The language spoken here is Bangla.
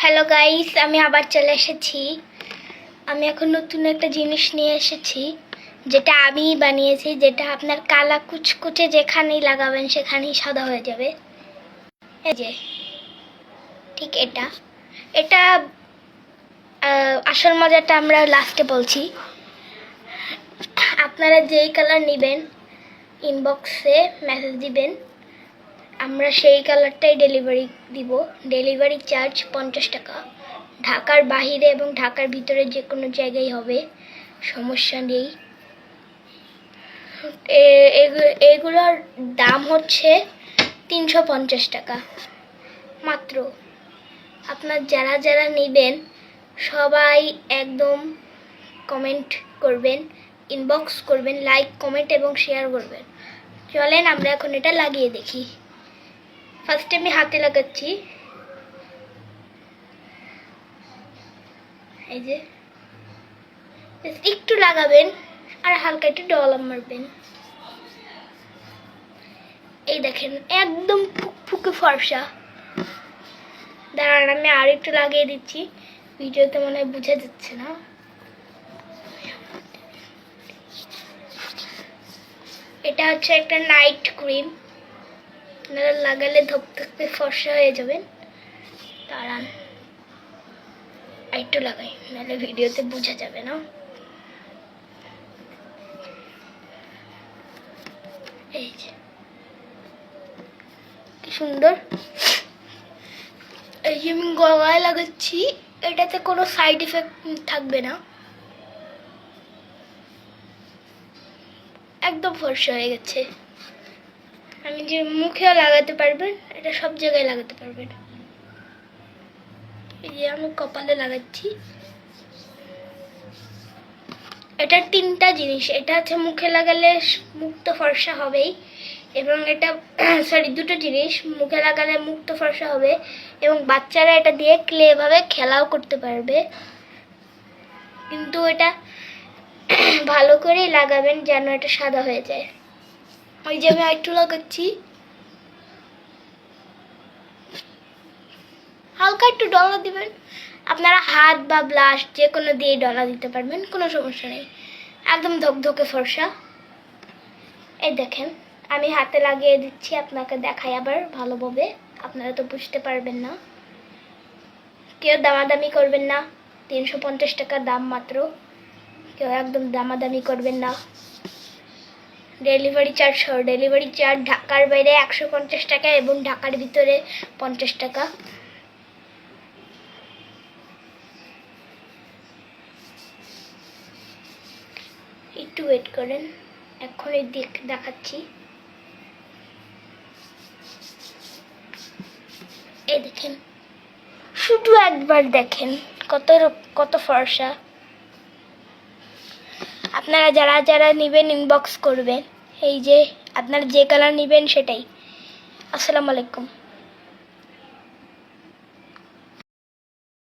হ্যালো গাইস আমি আবার চলে এসেছি। আমি এখন নতুন একটা জিনিস নিয়ে এসেছি, যেটা আমি বানিয়েছি, যেটা আপনার কালা কুচকুচে যেখানেই লাগাবেন সেখানেই সাদা হয়ে যাবে। এই যে, ঠিক এটা। এটা আসল মজাটা আমরা লাস্টে বলছি। আপনারা যেই কালার নেবেন ইনবক্সে মেসেজ দিবেন। আমরা সেই কালারটাই ডেলিভারি দিব। ডেলিভারি চার্জ পঞ্চাশ টাকা। ঢাকার বাহিরে এবং ঢাকার ভিতরে যে কোনো জায়গায় হবে। সমস্যা নেই। এগুলোর দাম হচ্ছে তিনশো পঞ্চাশ টাকা। মাত্র। আপনার যারা যারা নেবেন, সবাই একদম কমেন্ট করবেন ইনবক্স করবেন লাইক কমেন্ট এবং শেয়ার করবেন। চলেন আমরা এখন এটা লাগিয়ে দেখি। ফার্স্টে আমি হাতে লাগাচ্ছি এই যে একটু লাগাবেন আর হালকা একটু ডলাম মারবেন এই দেখেন একদম ফুকে ফর্সা দাঁড়ান আমি আর একটু লাগিয়ে দিচ্ছি ভিডিওতে মনে হয় বোঝা যাচ্ছে না এটা হচ্ছে একটা নাইট ক্রিম আপনারা লাগালে ধপ ধপে ফর্সা হয়ে যাবেন। দাঁড়ান। একটু লাগাই, নাহলে ভিডিওতে বোঝা যাবে না। এই যে। কি সুন্দর। এই যে আমি গলায় লাগাচ্ছি, এটাতে কোনো সাইড এফেক্ট থাকবে না। একদম ফর্সা হয়ে গেছে। আমি যে মুখেও লাগাতে পারবেন, এটা সব জায়গায় লাগাতে পারবেন। এই যে আমি কপালে লাগাচ্ছি। এটা তিনটা জিনিস, এটা হচ্ছে মুখে লাগালে স- মুখ তো ফর্সা হবেই, এবং এটা সরি দুটো জিনিস, মুখে লাগালে মুখ তো ফর্সা হবে, এবং বাচ্চারা এটা দিয়ে ক্লে ভাবে খেলাও করতে পারবে। কিন্তু এটা ভালো করেই লাগাবেন যেন এটা সাদা হয়ে যায়। ওই যে আমি একটু লাগাচ্ছি। হালকা একটু ডলা দিবেন। আপনারা হাত বা ব্লাশ যে কোনো দিয়ে ডলা দিতে পারবেন, কোনো সমস্যা নেই। একদম ধকধকে ফর্সা। এই দেখেন, আমি হাতে লাগিয়ে দিচ্ছি, আপনাকে দেখাই আবার ভালোভাবে। আপনারা তো বুঝতে পারবেন না। কেউ দামাদামি করবেন না, তিনশো পঞ্চাশ টাকা দাম মাত্র। কেউ একদম দামাদামি করবেন না। ডেলিভারি চার্জ সহ ডেলিভারি চার্জ ঢাকার বাইরে একশো পঞ্চাশ টাকা এবং ঢাকার ভিতরে পঞ্চাশ টাকা। একটু ওয়েট করেন, এখনই দেখ দেখাচ্ছি। এই দেখেন, শুধু একবার দেখেন কত কত ফর্সা। আপনারা যারা যারা নেবেন ইনবক্স করবেন। এই যে, আপনারা যে কালার নেবেন সেটাই। আসসালামু আলাইকুম।